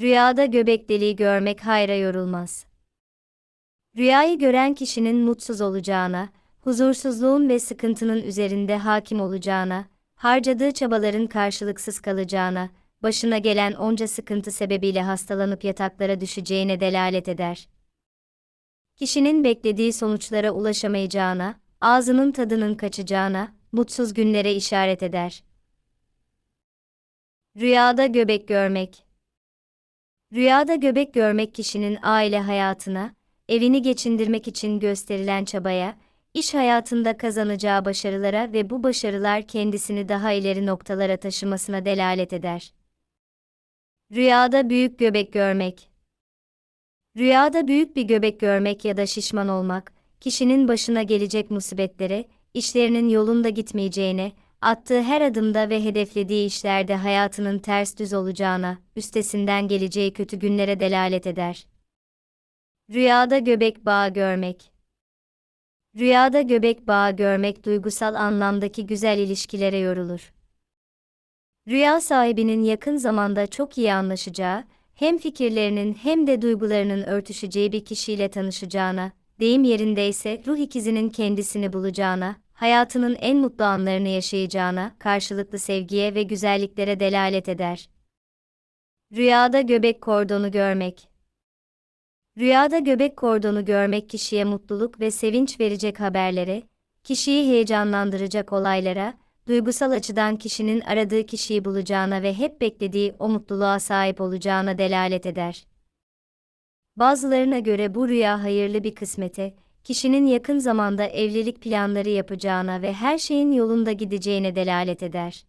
Rüyada göbek deliği görmek hayra yorulmaz. Rüyayı gören kişinin mutsuz olacağına, huzursuzluğun ve sıkıntının üzerinde hakim olacağına, harcadığı çabaların karşılıksız kalacağına, başına gelen onca sıkıntı sebebiyle hastalanıp yataklara düşeceğine delalet eder. Kişinin beklediği sonuçlara ulaşamayacağına, ağzının tadının kaçacağına, mutsuz günlere işaret eder. Rüyada göbek görmek Rüyada göbek görmek kişinin aile hayatına, evini geçindirmek için gösterilen çabaya, iş hayatında kazanacağı başarılara ve bu başarılar kendisini daha ileri noktalara taşımasına delalet eder. Rüyada büyük göbek görmek Rüyada büyük bir göbek görmek ya da şişman olmak, kişinin başına gelecek musibetlere, işlerinin yolunda gitmeyeceğine, attığı her adımda ve hedeflediği işlerde hayatının ters düz olacağına, üstesinden geleceği kötü günlere delalet eder. Rüyada göbek bağı görmek Rüyada göbek bağı görmek duygusal anlamdaki güzel ilişkilere yorulur. Rüya sahibinin yakın zamanda çok iyi anlaşacağı, hem fikirlerinin hem de duygularının örtüşeceği bir kişiyle tanışacağına, deyim yerindeyse ruh ikizinin kendisini bulacağına, hayatının en mutlu anlarını yaşayacağına, karşılıklı sevgiye ve güzelliklere delalet eder. Rüyada göbek kordonu görmek Rüyada göbek kordonu görmek kişiye mutluluk ve sevinç verecek haberlere, kişiyi heyecanlandıracak olaylara, duygusal açıdan kişinin aradığı kişiyi bulacağına ve hep beklediği o mutluluğa sahip olacağına delalet eder. Bazılarına göre bu rüya hayırlı bir kısmete, kişinin yakın zamanda evlilik planları yapacağına ve her şeyin yolunda gideceğine delalet eder.